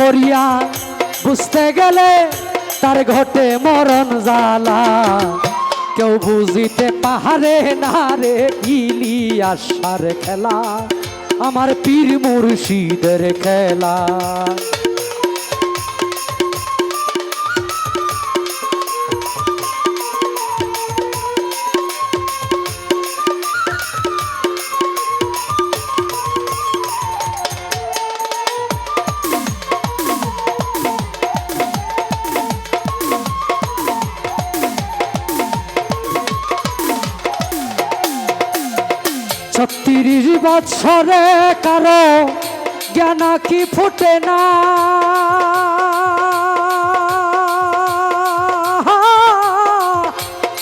করিয়া বুঝতে গেলে তার ঘটে মরণ জ্বালা। কেউ বুঝিতে পাহাড়ে না রে ইলিয়াসার খেলা, আমার পীর মুর্শিদের খেলা। বৎসরে কারও জ্ঞান কি ফুটে না?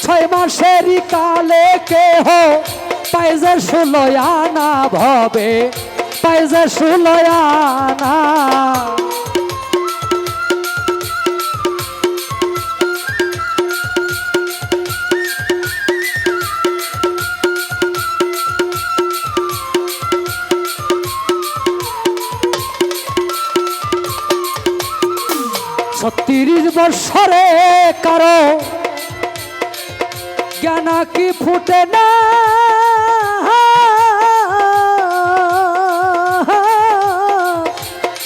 ছয় মাসেরই কালে কেহ পাইজে ষোলয়ানা ভবে পাইজে ষোলয়ানা জ্ঞান কি ফুটে না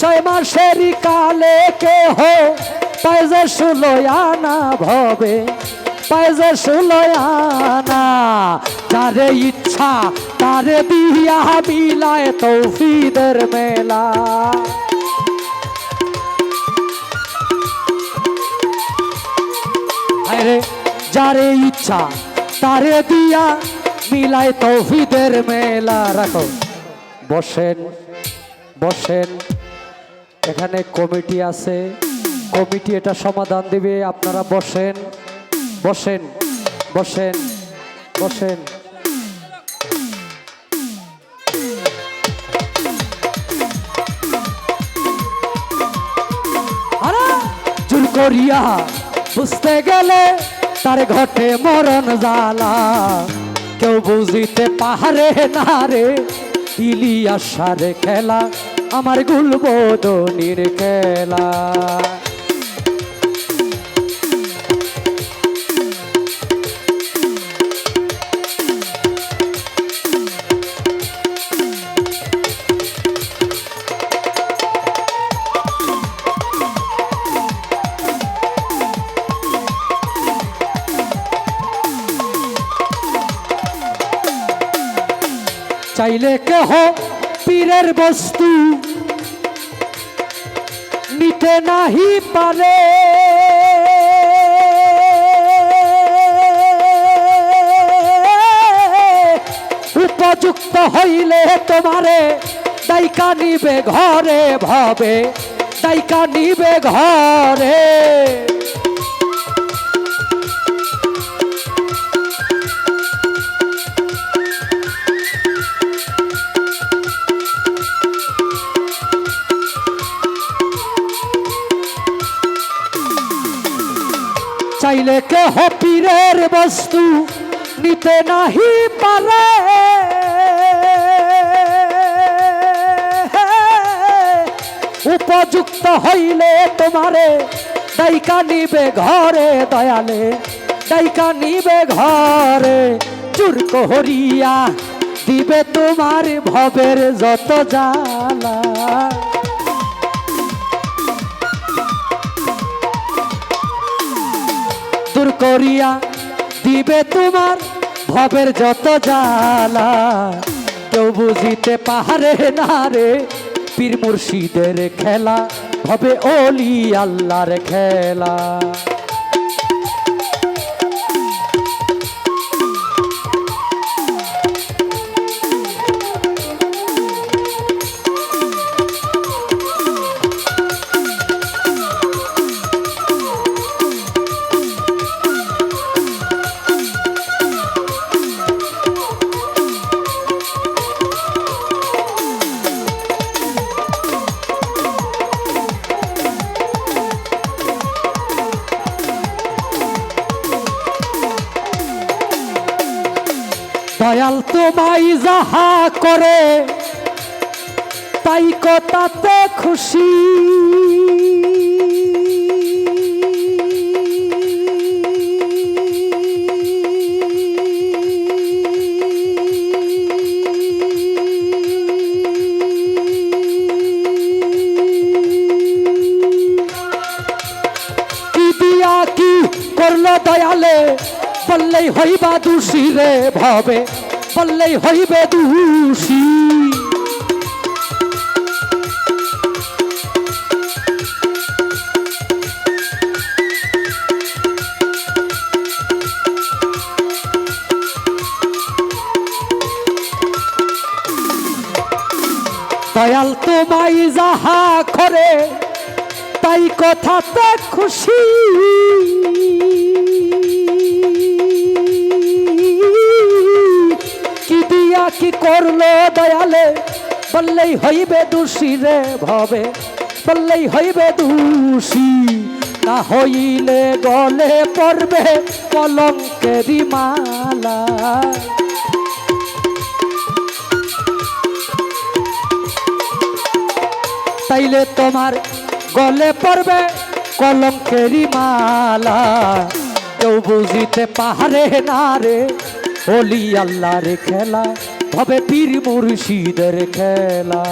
ছয় মাসেরই কালে কেহ পাইজে সুলয়ানা ভবে পাইজে সুলয়ানা যারে ইচ্ছা তারে বিয়া বিলায় তৌফিদের মেলা আরে যারে ইচ্ছা, তারে দিয়া মিলায় তৌফিদের মেলা রাখো। বসেন বসেন। এখানে কমিটি আছে। কমিটি এটা সমাধান দিবে, আপনারা বসেন। বসেন বসেন বসেন। করিয়া, বুঝতে গেলে তার ঘটে মরণ জ্বালা। কেউ বুঝিতে পাহাড়ে না রে ইলিয়াসার খেলা আমার গুলবোদনির খেলা। চাইলে কেহ পীরের বস্তু নিতে নাহি পারে। উপযুক্ত হইলে তোমারে, দায়িকা নিবে ঘরে ভবে, দায়িকা নিবে ঘরে। কেহ পীরের বস্তু নিতে নাহি পারে। উপযুক্ত হইলে তোমারে দায়িকা নিবে ঘরে দয়ালে দায়িকা নিবে ঘরে চুর কহরিয়া, দিবে তোমার ভবের যত জ্বালা। করিয়া দিবে তোমার ভবের যত জালা কেউ বুঝিতে পাহাড়ে না রে, পীর মুর্শিদের খেলা, ভবে অলি আল্লাহর খেলা। তোমায় যাহা করে তাই কথাতে খুশি। করল দয়ালে? বললেই হইবা দোষী রে ভাবে। বললেই হইবে দোষী। দয়াল তোমায় যাহা করে তাই কথাতে খুশি। করল দয়ালে, বললেই হইবে দোষী রে ভবে, বললেই হইবে দোষী, না হইলে গলে পড়বে কলঙ্কেরি মালা। তাইলে তোমার গলে পড়বে কলঙ্কেরি মালা। কেউ বুঝিতে পাহাড়ে না রে হলি রে খেলা। হবে পীর মুর্শিদের খেলা।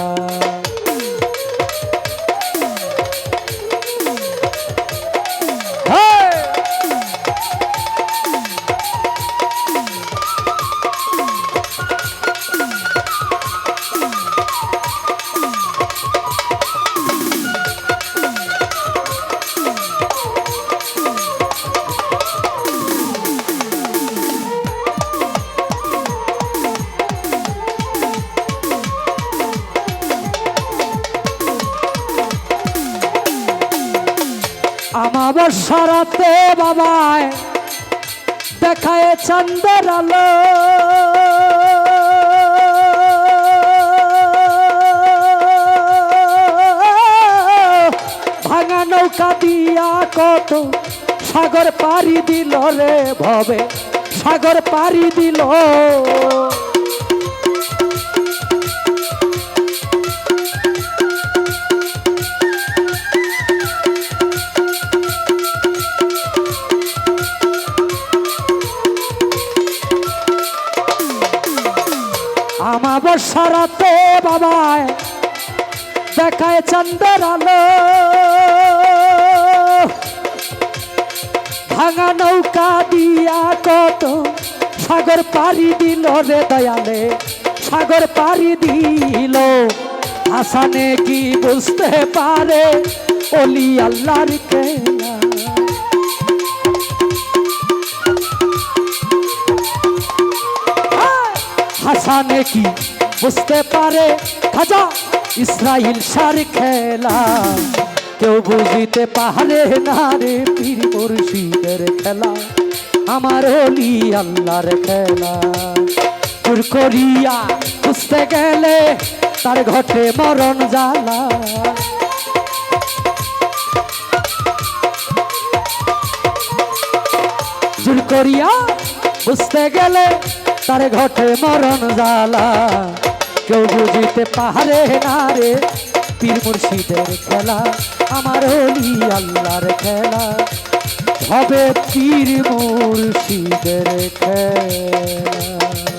আমার সারাতে বাবায় দেখায় চন্দের আলো। ভাঙা নৌকা দিয়া কত সাগর পাড়ি দিল রে ভবে, সাগর পাড়ি দিল। সারাতে বাবায় দেখায় চন্দ্র আলো। ভাঙা নৌকা দিয়া কত সাগর পাড়ি দিল রে দয়ালে, সাগর পাড়ি দিল। আসানে কি বুঝতে পারে অলি আল্লাহর খেলা? হাসানে কি বুঝতে পারে খাজা ইসরাইল সার খেলা। কেউ বুঝিতে পারে না রে পীর মুর্শিদের খেলা। আমার অলি আল্লাহর খেলা। করিয়া বুঝতে গেলে তার ঘটে মরণ জ্বালা। জুর করিয়া বুঝতে গেলে তার ঘটে মরণ জ্বালা। কেউ বুঝিতে পারে না রে। পীর মুর্শিদের খেলা, আমার হলি আল্লাহর খেলা। হবে পীর মুর্শিদের খেলা।